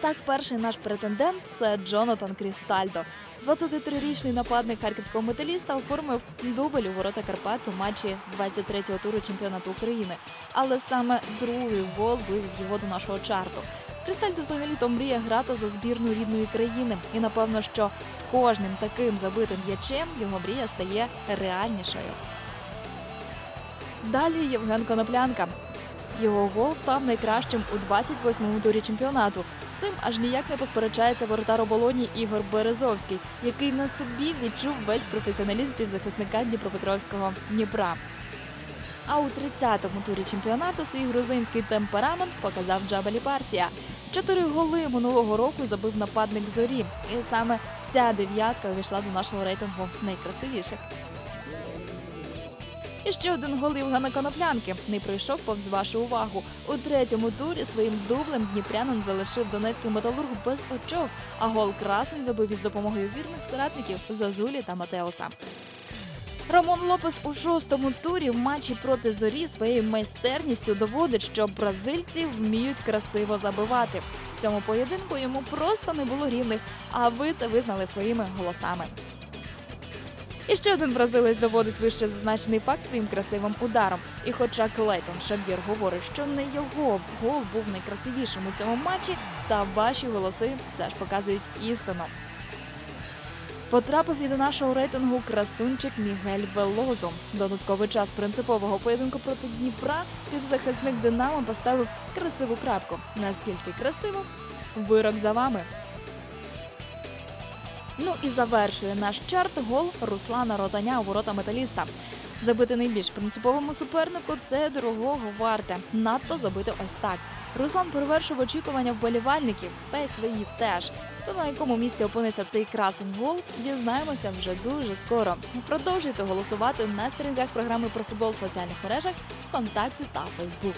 Так, перший наш претендент це Джонатан Крістальдо. 23-річний нападник харківського металіста оформив дубль у ворота Карпат у матчі 23-го туру чемпіонату України. Але саме другий гол вивів його до нашого чарту. Крістальдо взагалі-то мріє грати за збірну рідної країни, і напевно, що з кожним таким забитим м'ячем його мрія стає реальнішою. Далі Євген Коноплянка. Його гол став найкращим у 28-му турі чемпіонату. З цим аж ніяк не посперечається воротар оболоні Ігор Березовський, який на собі відчув весь професіоналізм півзахисника Дніпропетровського Дніпра. А у 30-му турі чемпіонату свій грузинський темперамент показав Джабалі Партія. Чотири голи минулого року забив нападник зорі, і саме ця дев'ятка увійшла до нашого рейтингу найкрасивіших. І ще один гол Євгена Коноплянки не пройшов повз вашу увагу. У третьому турі своїм дублем дніпрянин залишив донецький металург без очок, а гол красень забив із допомогою вірних соратників Зазулі та Матеуса. Рамон Лопес у шостому турі в матчі проти зорі своєю майстерністю доводить, що бразильці вміють красиво забивати. В цьому поєдинку йому просто не було рівних, а ви це визнали своїми голосами. І ще один бразилець доводить вище зазначений факт своїм красивим ударом. І хоча Клейтон Шабір говорить, що не його гол був найкрасивішим у цьому матчі, та ваші голоси все ж показують істину. Потрапив і до нашого рейтингу красунчик Мігель Велозо. Додатковий час принципового поєдинку проти Дніпра півзахисник Динамо поставив красиву крапку. Наскільки красиво? Вирок за вами. Ну і завершує наш чарт гол Руслана Ротаня у ворота металіста. Забити найбільш принциповому супернику це дорогого варте. Надто забити ось так. Руслан перевершив очікування вболівальників, та й свої теж. То на якому місці опиниться цей красень гол, дізнаємося вже дуже скоро. Продовжуйте голосувати на сторінках програми про футбол в соціальних мережах, ВКонтакті та Фейсбук.